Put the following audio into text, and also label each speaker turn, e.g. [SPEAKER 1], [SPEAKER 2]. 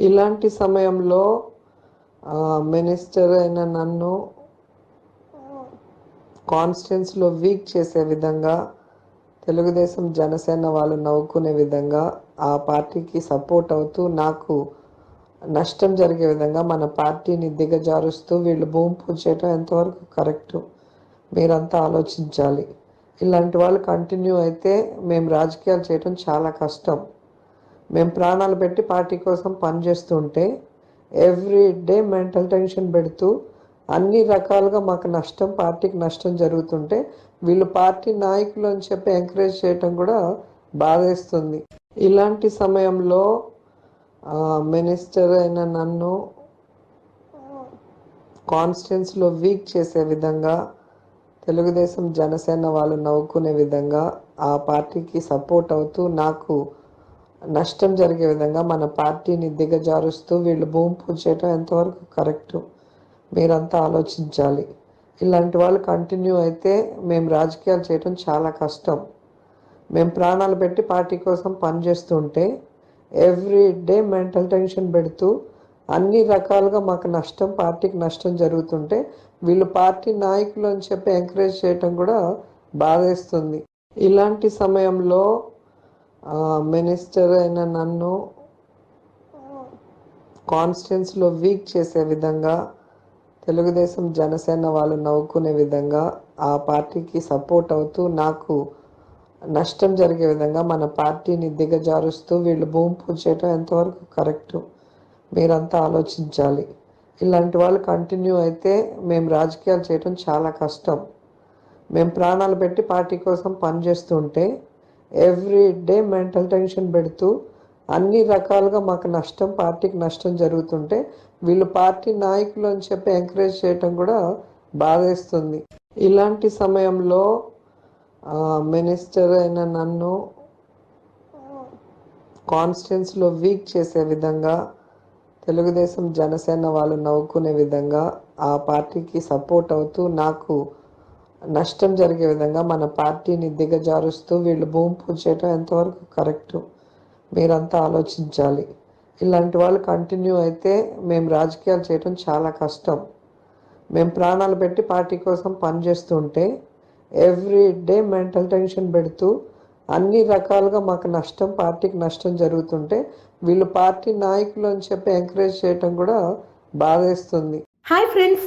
[SPEAKER 1] ఇలాంటి సమయంలో మినిస్టర్ అయిన నన్ను కాన్స్టెన్స్లో వీక్ చేసే విధంగా తెలుగుదేశం జనసేన వాళ్ళు నవ్వుకునే విధంగా ఆ పార్టీకి సపోర్ట్ అవుతూ నాకు నష్టం జరిగే విధంగా మన పార్టీని దిగజారుస్తూ వీళ్ళు భూమి పూజ చేయటం ఎంతవరకు కరెక్ట్? మీరంతా ఆలోచించాలి. ఇలాంటి వాళ్ళు కంటిన్యూ అయితే మేము రాజకీయాలు చేయటం చాలా కష్టం. మేము ప్రాణాలు పెట్టి పార్టీ కోసం పనిచేస్తుంటే ఎవ్రీ డే మెంటల్ టెన్షన్ పెడుతూ అన్ని రకాలుగా మాకు నష్టం పార్టీకి నష్టం జరుగుతుంటే వీళ్ళు పార్టీ నాయకులు అని చెప్పి ఎంకరేజ్ చేయటం కూడా బాధేస్తుంది. ఇలాంటి సమయంలో మినిస్టర్ అయిన నన్ను కాన్స్టిట్యున్సీలో వీక్ చేసే విధంగా తెలుగుదేశం జనసేన వాళ్ళు నవ్వుకునే విధంగా ఆ పార్టీకి సపోర్ట్ అవుతూ నాకు నష్టం జరిగే విధంగా మన పార్టీని దిగజారుస్తూ వీళ్ళు భూమి పూజ చేయటం ఎంతవరకు కరెక్ట్? మీరంతా ఆలోచించాలి. ఇలాంటి వాళ్ళు కంటిన్యూ అయితే మేము రాజకీయాలు చేయటం చాలా కష్టం. మేము ప్రాణాలు పెట్టి పార్టీ కోసం పనిచేస్తుంటే ఎవ్రీ డే మెంటల్ టెన్షన్ పెడుతూ అన్ని రకాలుగా మాకు నష్టం పార్టీకి నష్టం జరుగుతుంటే వీళ్ళు పార్టీ నాయకులు అని చెప్పి ఎంకరేజ్ చేయటం కూడా బాధేస్తుంది. ఇలాంటి సమయంలో మినిస్టర్ అయిన నన్ను కాన్స్టిట్యున్సీలో వీక్ చేసే విధంగా తెలుగుదేశం జనసేన వాళ్ళు నవ్వుకునే విధంగా ఆ పార్టీకి సపోర్ట్ అవుతూ నాకు నష్టం జరిగే విధంగా మన పార్టీని దిగజారుస్తూ వీళ్ళు భూమి పూజ చేయటం ఎంతవరకు కరెక్ట్? మీరంతా ఆలోచించాలి. ఇలాంటి వాళ్ళు కంటిన్యూ అయితే మేము రాజకీయాలు చేయటం చాలా కష్టం. మేము ప్రాణాలు పెట్టి పార్టీ కోసం పనిచేస్తుంటే ఎవ్రీ డే మెంటల్ టెన్షన్ పెడుతూ అన్ని రకాలుగా మాకు నష్టం పార్టీకి నష్టం జరుగుతుంటే వీళ్ళు పార్టీ నాయకులు అని చెప్పి ఎంకరేజ్ చేయటం కూడా బాధేస్తుంది. ఇలాంటి సమయంలో మినిస్టర్ అయిన నన్ను కాన్స్టిట్యున్సీలో వీక్ చేసే విధంగా తెలుగుదేశం జనసేన వాళ్ళు నవ్వుకునే విధంగా ఆ పార్టీకి సపోర్ట్ అవుతూ నాకు నష్టం జరిగే విధంగా మన పార్టీని దిగజారుస్తూ వీళ్ళు భూమి పూజ చేయటం ఎంతవరకు కరెక్ట్? మీరంతా ఆలోచించాలి. ఇలాంటి వాళ్ళు కంటిన్యూ అయితే మేము రాజకీయాలు చేయటం చాలా కష్టం. మేము ప్రాణాలు పెట్టి పార్టీ కోసం పనిచేస్తుంటే ఎవ్రీ డే మెంటల్ టెన్షన్ పెడుతూ అన్ని రకాలుగా మాకు నష్టం పార్టీకి నష్టం జరుగుతుంటే వీళ్ళు పార్టీ నాయకులు అని చెప్పి ఎంకరేజ్ చేయటం కూడా బాధేస్తుంది.
[SPEAKER 2] Hi friends